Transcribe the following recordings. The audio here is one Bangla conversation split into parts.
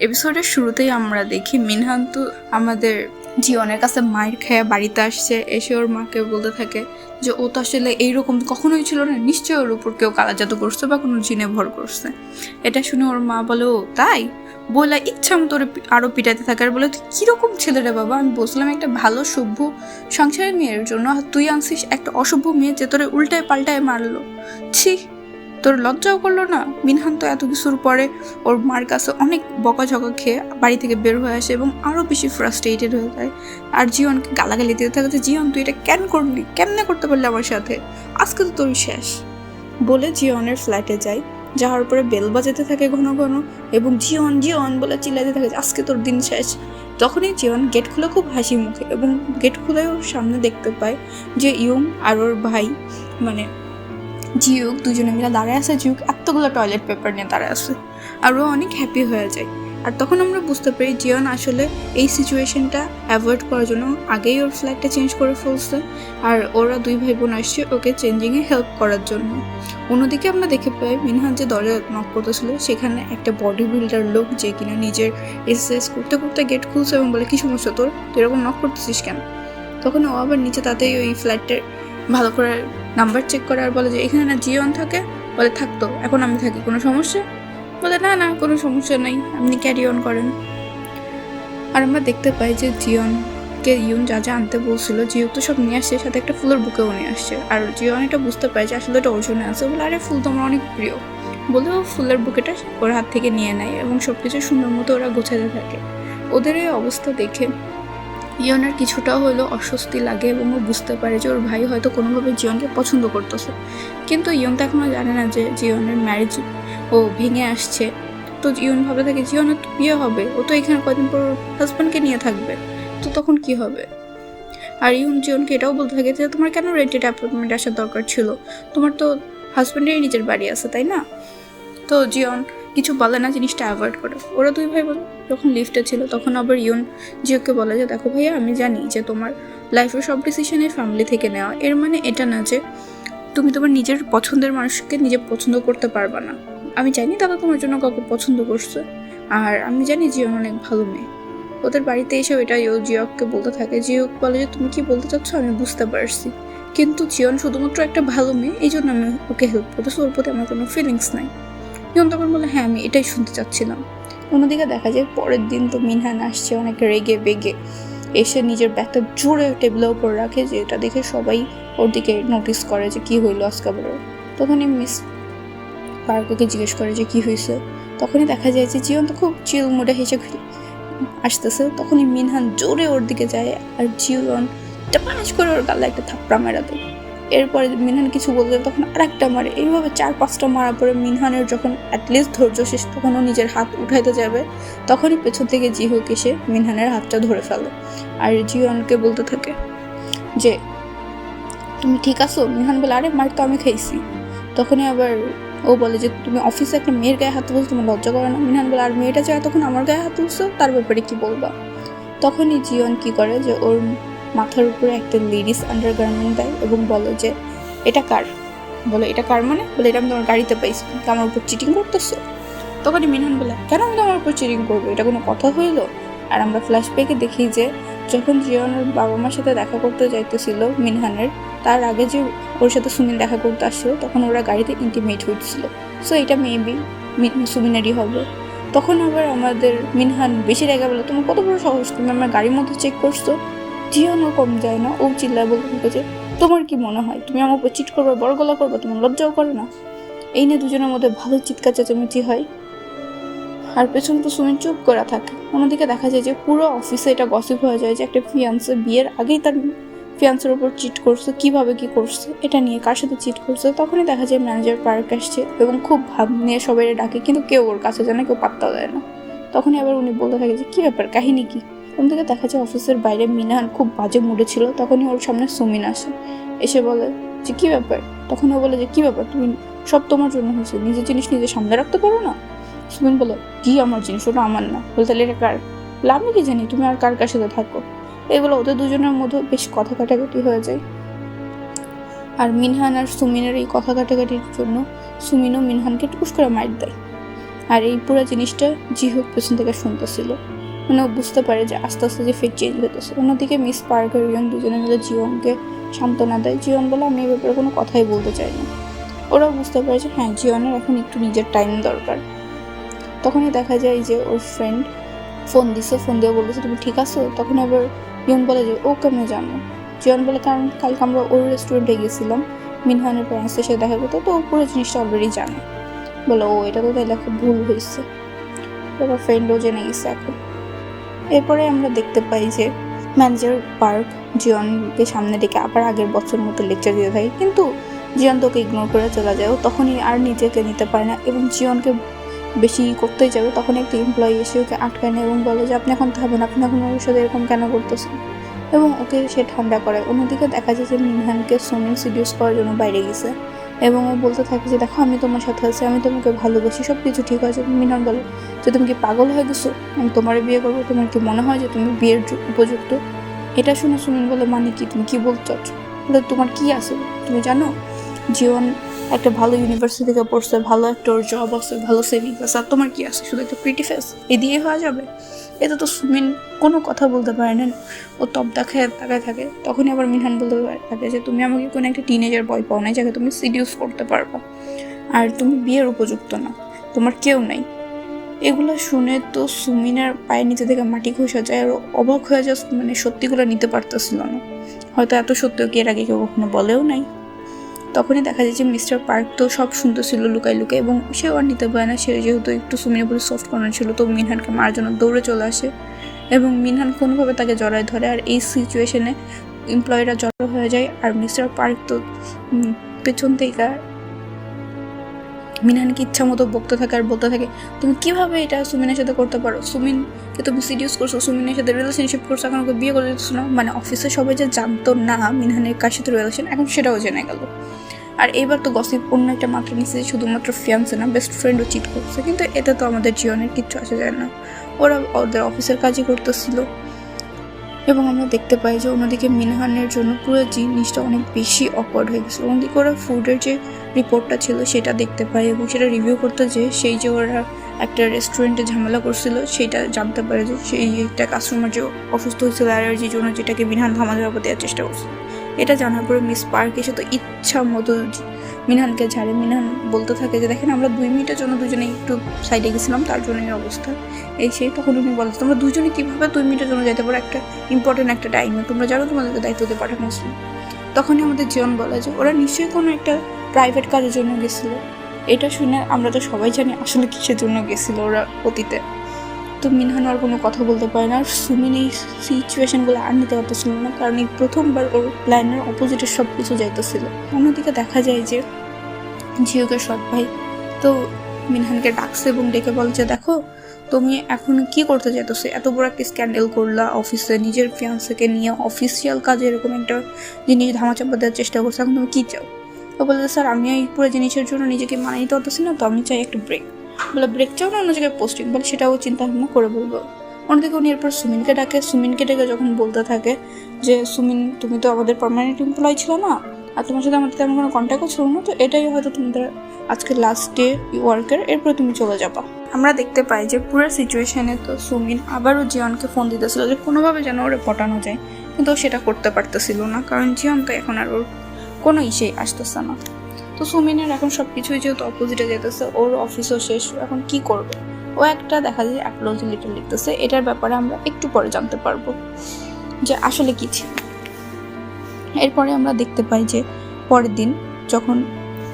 এপিসোডের শুরুতেই আমরা দেখি মিনহান তো আমাদের জিওনের কাছে মায়ের খেয়ে বাড়িতে আসছে, এসে ওর মাকে বলতে থাকে যে, ও তো আসলে এইরকম কখনোই ছিল না। নিশ্চয়ই ওর উপর কেউ কালা জাদু করছে বা কোনো জিনে ভর করছে। এটা শুনে ওর মা বলে, ও, তাই? বলে ইচ্ছা মতো ওরে আরও আরও পিটাতে থাকে আর বলে, তুই কীরকম ছেলে রে বাবা? আমি বলছিলাম একটা ভালো, সভ্য, সংসারের মেয়ের জন্য তুই আনছিস একটা অসভ্য মেয়ে যে তোরে উল্টায় পাল্টায় মারলো। ছি তোর লজ্জাও করল না? মিনহান তো এত কিছুর পরে ওর মার কাছে অনেক বকাঝকা খেয়ে বাড়ি থেকে বের হয়ে আসে এবং আরও বেশি ফ্রাস্ট্রেটেড হয়ে যায়। আর জিয়নকে গালাগালি দিতে থাকে যে জিয়ন, তুই এটা কেন করলি? কেমনে করতে পারলি আমার সাথে? আজকে তো তোর শেষ। বলে জিয়নের ফ্ল্যাটে যায় যাওয়ার পরে বেল বাজাতে থাকে ঘন ঘন এবং জিয়ন জিয়ন বলে চিল্লাতে থাকে আজকে তোর দিন শেষ। তখনই জিয়ন গেট খুলে খুব হাসি মুখে এবং গেট খুলে ওর সামনে দেখতে পায় যে ইয়ং আর ওর ভাই মানে জিউক দুজনে মিলে দাঁড়ায় আছে জিউক এতগুলো টয়লেট পেপার নিয়ে দাঁড়ায় আছে। আর ও অনেক হ্যাপি হয়ে যায়। আর তখন আমরা বুঝতে পারি জিয়ন আসলে এই সিচুয়েশনটা অ্যাভয়েড করার জন্য আগেই ওর ফ্ল্যাটটা চেঞ্জ করে ফেলছে। আর ওরা দুই ভাই বোন আসছে ওকে চেঞ্জিংয়ে হেল্প করার জন্য। অন্যদিকে আমরা দেখে পাই মিনহান যে দরজা নক করতেছিল, সেখানে একটা বডি বিল্ডার লোক যে কিনা নিজের এক্সারসাইজ করতে করতে গেট খুলছে এবং বলে, কি সমস্যা তোর? তুই এরকম নক করতেছিস কেন? তখন ও আবার নিচে তাতেই ওই ফ্ল্যাটের ভালো করে নাম্বার চেক করে আর বলে যে, এখানে না জিওন থাকে? বলে থাকতো এখন আমি থাকি, কোনো সমস্যা? বলে, না না, কোনো সমস্যা নেই, আপনি ক্যারি অন করেন। আর আমরা দেখতে পাই যে জিয়নকে ইউন যা যা আনতে বলছিল, জিও তো সব নিয়ে আসছে সাথে একটা ফুলের বুকেও নিয়ে আসছে আর জিয়ন এটা বুঝতে পারে যে, আসলে এটা ওজনে আছে। বলে, আরে, ফুল তো আমার অনেক প্রিয়। বলে, ও ফুলের বুকেটা ওর হাত থেকে নিয়ে নেয় এবং সব কিছু সুন্দর মতো ওরা গোছাতে থাকে। ওদের এই অবস্থা দেখে ইয়নের কিছুটা হলেও অস্বস্তি লাগে এবং ও বুঝতে পারে যে ওর ভাই হয়তো কোনোভাবে জিয়নকে পছন্দ করতেছে। কিন্তু ইয়ন তো এখনও জানে না যে জিয়নের ম্যারেজ ও ভেঙে আসছে। তো ইয়ন ভাবে থাকে জিয়নের তো বিয়ে হবে। ও তো এখানে কদিন পর হাজব্যান্ডকে নিয়ে থাকবে। তো তখন কি হবে? আর ইউন জিয়নকে এটাও বলতে থাকে যে, তোমার কেন রেন্টেড অ্যাপার্টমেন্ট আসার দরকার ছিল? তোমার তো হাজব্যান্ডেরই নিজের বাড়ি আছে, তাই না? তো জিয়ন কিছু বলে না, জিনিসটা অ্যাভয়েড করে। ওরা দুই ভাই বোন, যখন লিফটে ছিল, তখন আবার ইউন জিওকে বলে যে, দেখো ভাইয়া, আমি জানি যে তোমার লাইফের সব ডিসিশনই ফ্যামিলি থেকে নেওয়া। এর মানে এটা না যে, তুমি তোমার নিজের পছন্দের মানুষকে নিজে পছন্দ করতে পারবা না। আমি জানি দাদা তোমার জন্য কাউকে পছন্দ করছে। আর আমি জানি জিয়ন অনেক ভালো মেয়ে। ওদের বাড়িতে এসেও এটা ইউ জিয়ককে বলতে থাকে। জিয়ক বলে যে, তুমি কি বলতে চাচ্ছ? আমি বুঝতে পারছি। কিন্তু জিয়ন শুধুমাত্র একটা ভালো মেয়ে এই জন্য আমি ওকে হেল্প করতেছি। ওর প্রতি আমার কোনো ফিলিংস নাই। জিয়ন তখন বলে হ্যাঁ আমি এটাই শুনতে চাচ্ছিলাম। অন্যদিকে দেখা যায় পরের দিন তো মিনহান আসছে অনেক রেগে বেগে। এসে নিজের ব্যাগটা জোরে টেবিলের উপর রাখে যে এটা দেখে সবাই ওর দিকে নোটিস করে যে কি হইল আজকাবারের তখনই মিস পার্ককে জিজ্ঞেস করে যে কি হয়েছে তখনই দেখা যায় যে জীবন তো খুব চিল মুডে হেসে আসতেছে। তখনই মিনহান জোরে ওর দিকে যায় আর জীবন টাপাস করে ওর গালে একটা থাপ্পড়া মেরা দেয়। এরপরে মিনহান কিছু বলতে তখন আর একটা মারে। এইভাবে চার, পাঁচটা মারার পরে মিনহানের যখন অ্যাটলিস্ট ধৈর্য শেষ, তখন ও নিজের হাত উঠাইতে যাবে, তখনই পেছন থেকে জিহুক এসে মিনহানের হাতটা ধরে ফেলে। আর জিওনকে বলতে থাকে যে, তুমি ঠিক আছো? মিনহান বলে, আরে মার তো আমি খাইছি তখনই আবার ও বলে যে, তুমি অফিসে একটা মেয়ের গায়ে হাত তুলছো তোমার লজ্জা করে না। মিনহান বলে, আর মেয়েটা যায় তখন আমার গায়ে হাত তুলছো? তার ব্যাপারে কি বলবা? তখনই জিওন কি করে যে, ওর মাথার উপরে একটা লেডিস আন্ডারগার্মেন্ট দেয় এবং বলে যে, এটা কার? বলে, এটা কার মানে? বলে, এটা আমি তোমার গাড়িতে পাইছি। তো আমার উপর চিটিং করতেছো? তখনই মিনহান বলে, কেন আমি তোমার উপর চিটিং করব? এটা কোনো কথা হইল? আর আমরা ফ্ল্যাশব্যাকে দেখি যে, যখন জিয়নের বাবা মার সাথে দেখা করতে যাইতেছিল মিনহানের, তার আগে যে ওর সাথে সুমিন দেখা করতে আসছিল, তখন ওরা গাড়িতে ইন্টিমেট হচ্ছিল সো এটা মেবি সুমিনেরই হবে। তখন আবার আমাদের মিনহান বেশি রেগে বলে, তোমার কত বড় সাহস? তুমি আমার গাড়ির মধ্যে চেক করছ? জিয়নও কম যায় না। ও চিল্লায় বলতে যে তোমার কি মনে হয়? তুমি আমার উপর চিট করবে, বড় গলা করবে, তোমার লজ্জাও করে না? এই নিয়ে দুজনের মধ্যে ভালো চিৎকার, চেঁচামেচি হয়। আর পেছন তো সুমিন চুপ করা থাকে। অন্যদিকে দেখা যায় যে পুরো অফিসে এটা গসিপ হয়ে যায় যে একটা ফিয়ান্সে বিয়ের আগেই তার ফিয়ান্সের উপর চিট করছে, কীভাবে কি করছে, এটা নিয়ে কার সাথে চিট করছে, তখনই দেখা যায় ম্যানেজার পার্ক আসছে এবং খুব ভাব নিয়ে সবাই ডাকে, কিন্তু কেউ ওর কাছে জানে কেউ পাত্তাও দেয় না। তখনই আবার উনি বলতে থাকে যে, কী ব্যাপার, কাহিনী কি? অন্যদিকে দেখা যায় অফিসের বাইরে মিনাহান খুব বাজে মুডে ছিল, তখনই ওর সামনে সুমিন আসে। এসে বলে যে, কী ব্যাপার? তখন ও বলে যে, কী ব্যাপার? তুমি সব তোমার জন্য হয়েছে, নিজের জিনিস নিজে সামনে রাখতে পারো না? সুমিন বলে, কি আমার জিনিস? ওটা আমার না। বলে তাহলে এটা কার আমি কি জানি? তুমি আর কার কার সাথে থাকো? এগুলো ওদের দুজনের মধ্যে বেশ কথা কাটাকাটি হয়ে যায়। আর মিনহান আর সুমিনের এই কথা কাটাকাটির জন্য সুমিনও মিনহানকে টুকুস করে মার দেয়। আর এই পুরো জিনিসটা জিহোক পেছন থেকে শুনতেছিল। মানে বুঝতে পারে যে আস্তে আস্তে যে ফেট চেঞ্জ হতেছে অন্যদিকে মিস পার্ক আর রিয়ন দুজনে মিলে জীবনকে সান্ত্বনা দেয়। জীবন বলে, আমি এই ব্যাপারে কোনো কথাই বলতে চাই না। ওরাও বুঝতে পারে যে হ্যাঁ জীবনের এখন একটু নিজের টাইম দরকার। তখনই দেখা যায় যে ওর ফ্রেন্ড ফোন দিছে ফোন দিয়ে বলতেছে, তুমি ঠিক আছো? তখন আবার জীবন বলে যে, ও কেমন জানো? জীবন বলে, কারণ কালকে আমরা ওর রেস্টুরেন্টে গেছিলাম, মিনহানের প্যারেন্টসের সাথে দেখা করতে, তো ও পুরো জিনিসটা অলরেডি জানে। বলে, ও, এটা তো তাহলে একটা ভুল হয়েছে ফ্রেন্ডও জেনে গেছে এখন। এরপরে আমরা দেখতে পাই যে ম্যানেজার পার্ক জিয়নকে সামনে ডেকে আবার আগের বছর মতো লেকচার দিতে থাকে কিন্তু জিয়ন তোকে ইগনোর করে চলে যায়। তখনই আর নিজেকে নিতে পারে না এবং জিয়নকে বেশি করতেই যাবে। তখন একটি এমপ্লয়ি এসে ওকে আটকায় না এবং বলে যে, আপনি এখন থাকবেন, আপনি এখন ওর সাথে এরকম কেন করতেছেন? এবং ওকে সে ঠান্ডা করে। অন্যদিকে দেখা যায় যে মিনহানকে সোমিন সিডিউস করার জন্য বাইরে গেছে। এবং ও বলতে থাকে যে, দেখো, আমি তোমার সাথে আছি, আমি তোমাকে ভালোবাসি সব কিছু ঠিক আছে। মিনহান বলো, যে, তুমি কি পাগল হয়ে গেছো? আমি তোমার বিয়ে করব, তোমার কি মনে হয় যে তুমি বিয়ের উপযুক্ত? এটা শুনে সুমিন বলে মানে কি? তুমি কী বলতে চাচ্ছ? বলে, তোমার কি আছে? তুমি জানো? জীবন একটা ভালো ইউনিভার্সিটি থেকে পড়ছে ভালো একটা ওর জব আছে, ভালো সেভিং আছে। আর তোমার কি আছে? শুধু একটা প্রিটি ফেস এ দিয়ে হওয়া যাবে? এতে তো সুমিন কোনো কথা বলতে পারে না। ও তপ দেখায়, তাকায় থাকে। তখনই আবার মিনহান বলতে থাকে যে, তুমি আমাকে কোনো একটা টিনেজার বয় পাও নাই যাকে তুমি সিডিউস করতে পারবা। আর তুমি বিয়ের উপযুক্ত না। তোমার কেউ নাই। এগুলো শুনে তো সুমিনের পায়ের নিচে থেকে মাটি খসা যায়, আর অবাক হয়ে যায় মানে সত্যিগুলো নিতে পারতেছিল না। হয়তো এত সত্যিও কি এর আগে কেউ কখনো বলেও নাই? তখনই দেখা যায় যে মিস্টার পার্ক তো সব সুন্দর শুনতেছিল লুকাই লুকাই এবং সে আর নিতে পারে না। সে যেহেতু একটু সুমিনের বলে সফট কর্নার ছিল, তো মিনহানকে মারার জন্য দৌড়ে চলে আসে এবং মিনহান কোনোভাবে তাকে জড়ায় ধরে আর এই সিচুয়েশনে এমপ্লয়িরা জড়ো হয়ে যায়। আর মিস্টার পার্ক তো পেছন থেকে মিনহানকে ইচ্ছা মতো বকতে থাকে আর বলতে থাকে, তুমি কীভাবে এটা সুমিনের সাথে করতে পারো? সুমিনকে তুমি সিরিয়াস করছ, সুমিনের সাথে রিলেশনশিপ করছ, এখন ওকে বিয়ে করে দিচ্ছ না? মানে অফিসে সবাই যে জানতো না মিনহানের কার সাথে রিলেশন এখন সেটাও জেনে গেল। আর এইবার তো গসিপ অন্য একটা মাত্রা নিচ্ছে শুধুমাত্র ফিয়ান্সে না বেস্ট ফ্রেন্ডও চিট করছে। কিন্তু এটা তো আমাদের জীবনের কিচ্ছু আসে যায় না। ওরা ওদের অফিসের কাজই করতেছিল। এবং আমরা দেখতে পাই যে অন্যদিকে মিনহানের জন্য পুরো জিনিসটা অনেক বেশি অকওয়ার্ড হয়ে গেছে। অন্যদিকে ওরা ফুডের যে রিপোর্টটা ছিল সেটা দেখতে পাই এবং সেটা রিভিউ করতে যে সেই যে ওরা একটা রেস্টুরেন্টে ঝামেলা করছিল, সেটা জানতে পারে যে সেই একটা কাস্টমার যে অসুস্থ হয়েছিল অ্যালার্জির জন্য যেটাকে মিনহান ধামা দেওয়ার দেওয়ার চেষ্টা করছিল। এটা জানার পরে মিস পার্ক এসে তো ইচ্ছা মতো মিনহানকে ঝাড়ে। মিনহান বলতে থাকে যে, দেখেন, আমরা দুই মিনিটের জন্য দুজনে একটু সাইডে গেছিলাম, তার জন্য এই অবস্থা। এই সেই তখন উনি বলে, তোমরা দুজনে কীভাবে দুই মিনিটের জন্য যেতে পারো? একটা ইম্পর্টেন্ট একটা টাইমে তোমরা জানো তোমাদেরকে দায়িত্ব দিয়ে পাঠানো হয়েছিল তখনই আমাদের জীবন বলে যে, ওরা নিশ্চয়ই কোনো একটা প্রাইভেট কাজের জন্য গেছিল। এটা শুনে আমরা তো সবাই জানি আসলে কিসের জন্য গেছিল ওরা অতীতে। তো মিনহান আর কোনো কথা বলতে পারে না। সুমিন এই সিচুয়েশনগুলো আর নিতে পারতেছিল না, কারণ এই প্রথমবার ওর প্ল্যানের অপোজিটে সব কিছু যাইতেছিল। অন্যদিকে দেখা যায় যে জিওকে সৎ ভাই তো মিনহানকে ডাকছে এবং ডেকে বলে যে, দেখো, তুমি এখন কি করতে চাইতেছো এত বড় একটা স্ক্যান্ডেল করলা অফিসে নিজের ফিয়ান্সকে নিয়ে অফিসিয়াল কাজে এরকম একটা জিনিস ধামাচাপা দেওয়ার চেষ্টা করছ। এখন তুমি কী চাও? ও বলতে স্যার, আমি এই পুরো জিনিসের জন্য নিজেকে মানিয়ে নিতে পারতেছি না, তো আমি চাই একটা ব্রেক বলে ব্রেক চাও না? অন্য জায়গায় পোস্টিং বলে সেটাও চিন্তা ভাবনা করে বলব। অন্যদিকে উনি এরপর সুমিনকে ডাকে। সুমিনকে ডেকে যখন বলতে থাকে যে, সুমিন, তুমি তো আমাদের পার্মানেন্ট এমপ্লয় ছিল না? আর তোমার সাথে আমাদের তেমন কোনো কন্ট্যাক্টও ছিল না তো? এটাই হয়তো তোমাদের আজকে লাস্ট ডে ওয়ার্কের এরপরে তুমি চলে যাবা। আমরা দেখতে পাই যে পুরো সিচুয়েশনে তো সুমিন আবারও জিয়নকে ফোন দিতেছিল যে, কোনোভাবে যেন ওরে পটানো যায়। কিন্তু সেটা করতে পারতেছিল না। কারণ জিয়ন তো এখন আর ওর কোনো ইসেই আসতেছে না। তো সুমিনের এখন সব কিছুই যেহেতু অপোজিটে যেতেছে ওর অফিসও শেষ, এখন কি করবে? ও একটা দেখা যায় অ্যাপলজি লেটার লিখতেছে, এটার ব্যাপারে আমরা একটু পরে জানতে পারব যে আসলে কি ছিল। এরপরে আমরা দেখতে পাই যে পরের দিন যখন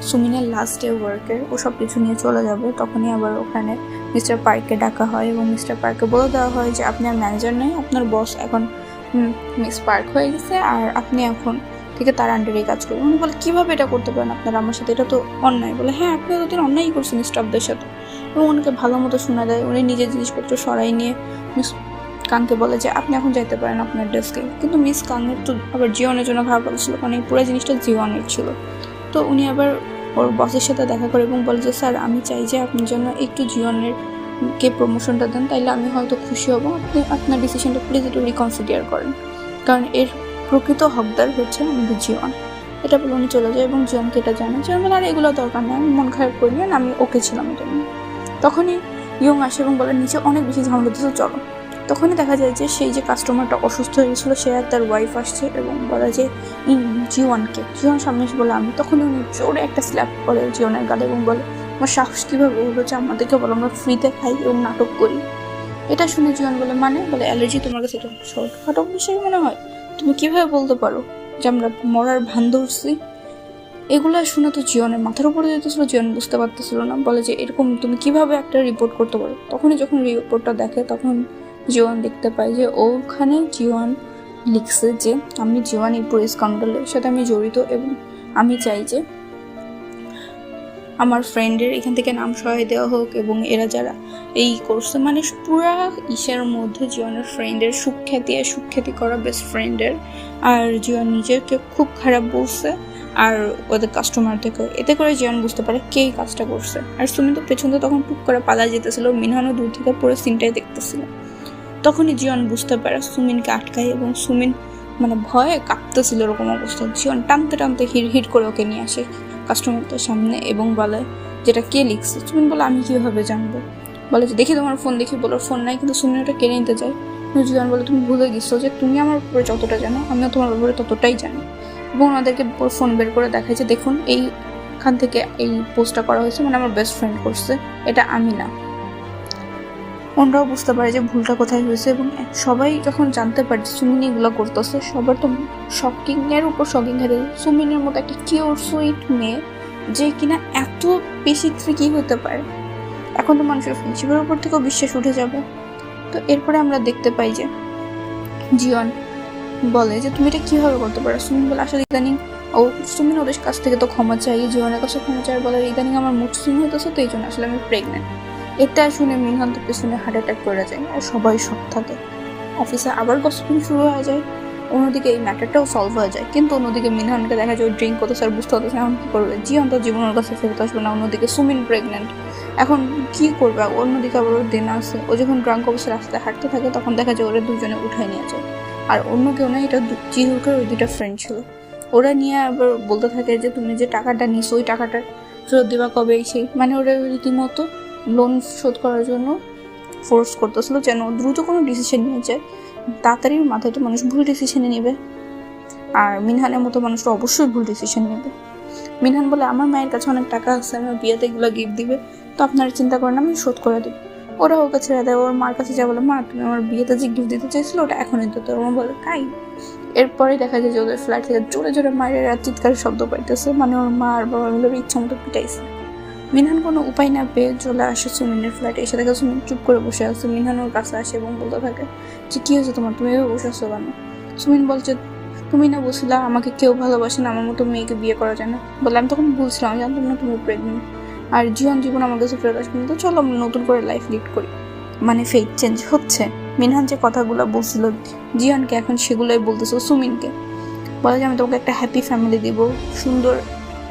সুমিনের লাস্ট ডে ওয়ার্কের ও সব কিছু নিয়ে চলে যাবে, তখনই আবার ওখানে মিস্টার পার্ককে ডাকা হয় এবং মিস্টার পার্ককে বলে দেওয়া হয় যে আপনি আর ম্যানেজার নেই, আপনার বস এখন মিস পার্ক হয়ে গেছে আর আপনি এখন থেকে তার আন্ডারেই কাজ করবেন উনি বলে, কীভাবে এটা করতে পারেন আপনারা আমার সাথে? এটা তো অন্যায়। বলে হ্যাঁ আপনি এতদিন অন্যায়ই করছেন স্টাফদের সাথে। এবং ওনাকে ভালো মতো শোনা দেয়। উনি নিজের জিনিসপত্র সরাই নিয়ে মিস কানকে বলে যে, আপনি এখন যাইতে পারেন আপনার ডেস্কে। কিন্তু মিস কানের তো আবার জিওনের জন্য খারাপ লাগছিল কারণ এই পুরো জিনিসটা জিওনের ছিল। তো উনি আবার ওর বসের সাথে দেখা করে এবং বলে যে, স্যার, আমি চাই যে আপনি যেন একটু জিওনের কে প্রমোশনটা দেন, তাইলে আমি হয়তো খুশি হব। আপনি আপনার ডিসিশনটা প্লিজ একটু রিকনসিডার করেন। কারণ এর প্রকৃত হকদার হচ্ছে আমাদের জীবন। এটা বলে উনি চলে যায় এবং জীবনকে এটা জানে জীবন বলে, আর, এগুলো দরকার নেই, আমি মন খারাপ করি না আমি ওকে ছিলাম এটা নিয়ে। তখনই ইয়ং আসে এবং বলে, নিচে অনেক বেশি ঝামেলা হতেছে চলো। তখনই দেখা যায় যে সেই যে কাস্টমারটা অসুস্থ হয়ে গেছিল, সে আর তার ওয়াইফ আসছে এবং বলে যে জিওয়ানকে জিওয়ান সামনে এসে বলে, আমি তখন উনি জোরে একটা স্ল্যাপ করে জিওনের গালে এবং বলে আমার সাহস কীভাবে হলো যে আমাদেরকে বলো, আমরা ফ্রিতে খাই এবং নাটক করি? এটা শুনে জিওন বলে মানে? বলে, অ্যালার্জি তোমার কাছে এটা ছোটখাটো বিষয় মনে হয়? তুমি কীভাবে বলতে পারো যে আমরা মরার ভান ধরছি? এগুলো শুনে তো জীবনের মাথার উপরে যেতেছিল জীবন বুঝতে পারতেছিল না। বলে যে, এরকম তুমি কীভাবে একটা রিপোর্ট করতে পারো? তখনই যখন রিপোর্টটা দেখে, তখন জিওয়ান দেখতে পায় যে, ওখানে জিওয়ান লিখছে যে, আমি জিওয়ান এই পুলিশ স্ক্যান্ডালের সাথে আমি জড়িত এবং আমি চাই যে আমার ফ্রেন্ডের এখান থেকে নাম সহায় দেওয়া হোক এবং এরা যারা এই করছে মানে পুরা ইসের মধ্যে জিওনের ফ্রেন্ডের সুখ্যাতি আর সুখ্যাতি করা বেস্ট ফ্রেন্ডের আর জিওন নিজেকে খুব খারাপ বলছে আর ওদের কাস্টমার থেকে, এতে করে জিয়ান বুঝতে পারে কে এই কাজটা করছে। আর সুমিন তো পেছন থেকে তখন টুক করে পালা যেতেছিল, মিনহানও দূর থেকে পুরো সিনটাই দেখতেছিল। তখনই জিয়ন বুঝতে পারে সুমিনকে আটকায় এবং সুমিন মানে ভয়ে কাঁপতেছিল ওরকম অবস্থা। জিয়ন টানতে টানতে হিট হিট করে ওকে নিয়ে আসে। কাস্টমারদের সামনে এবং বলে, যেটা কে লিখছে? সুমিন বলে, আমি কীভাবে জানব? বলে যে, দেখি তোমার ফোন দেখি বলো ফোন নাই, কিন্তু সুমিন ওটা কেড়ে নিতে চায় জিয়ন বলে, তুমি ভুলে গেছো যে, তুমি আমার উপরে যতটা জানো আমিও তোমার উপরে ততটাই জানি। এবং ওনাদেরকে ফোন বের করে দেখায় যে দেখুন, এইখান থেকে এই পোস্টটা করা হয়েছে মানে আমার বেস্ট ফ্রেন্ড করছে, এটা আমি না। ওনরাও বুঝতে পারে যে ভুলটা কোথায় হয়েছে এবং সবাই যখন জানতে পারে সুমিন এগুলো করতেছে, সবার তো শকিং এর উপর শকিং খেতে সুমিনের মতো একটা কিওর সুইট মেয়ে যে কিনা এত বেশি ট্রিকি হতে পারে। এখন তো মানুষের ফ্রেন্ডশিপের উপর থেকেও বিশ্বাস উঠে যাবে। তো এরপরে আমরা দেখতে পাই যে জিয়ন বলে যে, তুমি এটা কীভাবে করতে পারো? সুমিন বলে, আসলে ইদানিং ও সুমিন ওদের কাছ থেকে তো ক্ষমা চাই জীবনের কাছে ক্ষমা চাই বলে, ইদানিং আমার মুড সুইং হইতেছে, তো এই জন্য আসলে আমি প্রেগনেন্ট এটা শুনে মিনহান তো পেছনে হার্ট অ্যাটাক করে যায় আর সবাই সব থাকে। অফিসে আবার গসিপিং শুরু হয়ে যায়। অন্যদিকে এই ম্যাটারটাও সলভ হয়ে যায়। কিন্তু অন্যদিকে মিনহানকে দেখা যায় ড্রিঙ্ক করতে স্যার বুঝতে হতো এখন কী করবে? জীবন তো জীবনের কাছে ফেরত আসবে না। অন্যদিকে সুমিন প্রেগনেন্ট এখন কি করবে? অন্যদিকে আবার ওর দিন আছে। ও যখন ড্রাঙ্ক অবস্থায় রাস্তায় হাঁটতে থাকে, তখন দেখা যায় ওরা দুজনে উঠায় নিয়ে যায়। আর অন্য কেউ না এটা জিহুকের ওই দুটা ফ্রেন্ড ছিল। ওরা নিয়ে আবার বলতে থাকে যে, তুমি যে টাকাটা নিস ওই টাকাটা ফেরত দেবা কবে? সেই মানে ওরা রীতিমতো লোন শোধ করার জন্য ফোর্স করতেছিল যেন দ্রুত কোনো ডিসিশন নিয়ে যায়। তাড়াতাড়ি মাথায় তো মানুষ ভুল ডিসিশনে নেবে। আর মিনহানের মতো মানুষরা অবশ্যই ভুল ডিসিশন নেবে। মিনহান বলে, আমার মায়ের কাছে অনেক টাকা আছে আমার বিয়েতে এগুলো গিফট দিবে। তো আপনারা চিন্তা করেন আমি শোধ করে দেবো। ওরা ওকে ছেড়ে দেয়, ওর মার কাছে যা বলে, মা, তুমি আমার বিয়েতে যে গিফট দিতে চাইছিলো, ওটা এখনই দিতে ওর মা বলে কাই এরপরে দেখা যায় যে ওদের ফ্ল্যাট থেকে জোরে জোরে মায়ের চিৎকারের শব্দ পাইতেছে। মানে ওর মা আর বাবা মিলে ওর ইচ্ছা মতো পিটাইছে। মিনহান কোনো উপায় না পেয়ে চলে আসে সুমিনের ফ্ল্যাটে এসে দেখে সুমিন চুপ করে বসে আছে। মিনহান ওর কাছে আসে এবং বলতে থাকে যে, কী হয়েছে তোমার? তুমি এভাবে বসে আসছো কেন? সুমিন বলছে, তুমি না বলছিলা আমাকে কেউ ভালোবাসে না, আমার মতো মেয়েকে বিয়ে করা যায় না। বলে, আমি তখন বলছিলাম জানতাম না তুমি প্রেগনেন্ট আর জীবন জীবন আমার কাছে ফেরত আসবে তো চলো নতুন করে লাইফ লিড করি। মানে ফেক চেঞ্জ হচ্ছে। মিনহান যে কথাগুলো বলছিল, জিয়ানকে এখন সেগুলোই বলতেছে সুমিনকে। বলে যে, আমি তোমাকে একটা হ্যাপি ফ্যামিলি দিব, সুন্দর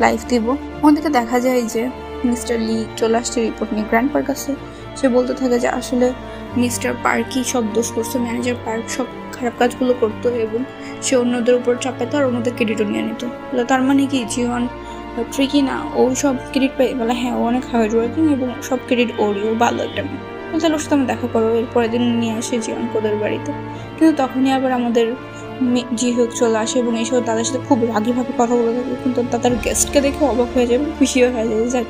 লাইফ দিব। ওদিকে দেখা যায় যে মিস্টার লি চলে আসছে রিপোর্ট নিয়ে গ্র্যান্ড পার্ক কাছে। সে বলতে থাকে যে আসলে মিস্টার পার্কই সব দোষ করতো ম্যানেজার পার্ক সব খারাপ কাজগুলো করতো এবং সে অন্যদের উপর চাপাতো আর অন্যদের ক্রেডিটও নিয়ে নিত। তার মানে কি? জীবন ট্রিকি না? ও সব ক্রেডিট পাই বলে হ্যাঁ ও অনেক হার্ড ওয়ার্কিং এবং সব ক্রেডিট ওরই, ও ভালো একটা মেয়ে। তাহলে ওর সাথে আমি দেখা করো এর পরের দিন নিয়ে আসে জীবন কোদের বাড়িতে। কিন্তু তখনই আবার আমাদের জি হোক চলে আসে এবং এসব তাদের সাথে খুব রাগিভাবে কথা বলে থাকে। কিন্তু তাদের গেস্টকে দেখে অবাক হয়ে যাবে খুশিও হয়ে যায় যাক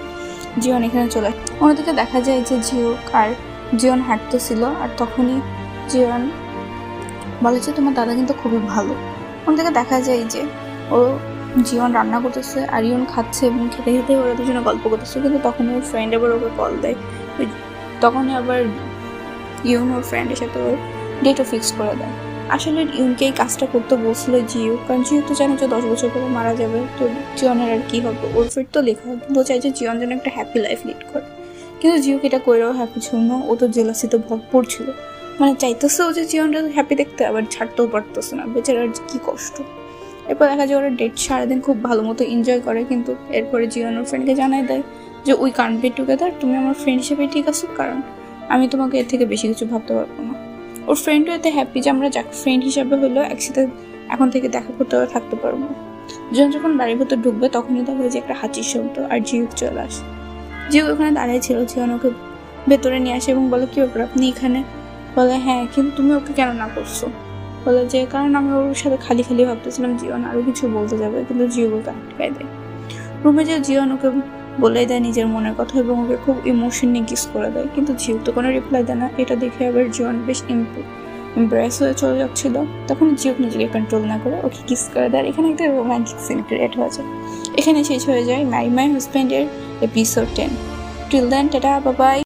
জিওন এখানে চলে অন্যদিকে দেখা যায় যে জিওক আর জিওন হাঁটতেছিল আর তখনই জিওন বলে যে, তোমার দাদা কিন্তু খুবই ভালো। অন্যদিকে দেখা যায় যে ও জীবন রান্না করতেছে, আর ইয়ন খাচ্ছে এবং খেতে খেতে ওরা দুজনে গল্প করতেছে। কিন্তু তখন ওর ফ্রেন্ড আবার ওকে কল দেয়। তখনই আবার ইয়ন ওর ফ্রেন্ডের সাথে ওর ডেটও ফিক্স করে দেয়। আসলে ইউনকে এই কাজটা করতে বলছিল জিও কারণ জিও তো জানে যে দশ বছর পরে মারা যাবে। তো জিওনের আর কী হবে? ওর ফিট তো লেখা ও চাই যে জিওন যেন একটা হ্যাপি লাইফ লিড করে। কিন্তু জিওকে এটা করেও হ্যাপি ছিল না ও তো জেলাসিতে ভরপুর ছিল। মানে চাইতেছে ও যে জীবনটা হ্যাপি দেখতে, আবার ছাড়তেও পারতেছে না। বেচারার কী কষ্ট। এরপর দেখা যায় ওরা ডেট সারাদিন খুব ভালো মতো এনজয় করে, কিন্তু এরপরে জীবন ওর ফ্রেন্ডকে জানাই দেয় যে উই কান বি টুগেদার তুমি আমার ফ্রেন্ড হিসেবে ঠিক আছো? কারণ আমি তোমাকে এর থেকে বেশি কিছু ভাবতে পারব না। ওর ফ্রেন্ডও এতে হ্যাপি যে আমরা যাক ফ্রেন্ড হিসাবে হলেও একসাথে এখন থেকে দেখা করতে থাকতে পারব। যখন যখন বাড়ির ভেতর ঢুকবে, তখনই দেখা যে একটা হাঁচির শব্দ আর জিউক চলে আসে। জিউ ওখানে দাঁড়িয়ে ছিল জিওন ওকে ভেতরে নিয়ে আসে এবং বলে, কি ব্যাপার, আপনি এখানে? বলে হ্যাঁ কিন্তু তুমি ওকে কেন না করছ? বলে যে, কারণ আমি ওর সাথে খালি খালি ভাবতেছিলাম জীবন আরও কিছু বলতে যাবে। কিন্তু জিও ওকে আটকায় দেয়। রুমে যে জীবন ওকে বলে দেয় নিজের মনের কথা এবং ওকে খুব ইমোশন নিয়ে কিস করে দেয়। কিন্তু জিও তো কোনো রিপ্লাই দেয় না। এটা দেখে আবার জিওন বেশ ইমপ্রেস হয়ে চলে যাচ্ছিল। তখন জিও নিজেকে কন্ট্রোল না করে ওকে কিস করে দেয়। এখানে একটা রোম্যান্টিক সিন ক্রিয়েট হয়েছে। এখানে শেষ হয়ে যায় মাই মাই হাজব্যান্ডের episode ten till then tata Babai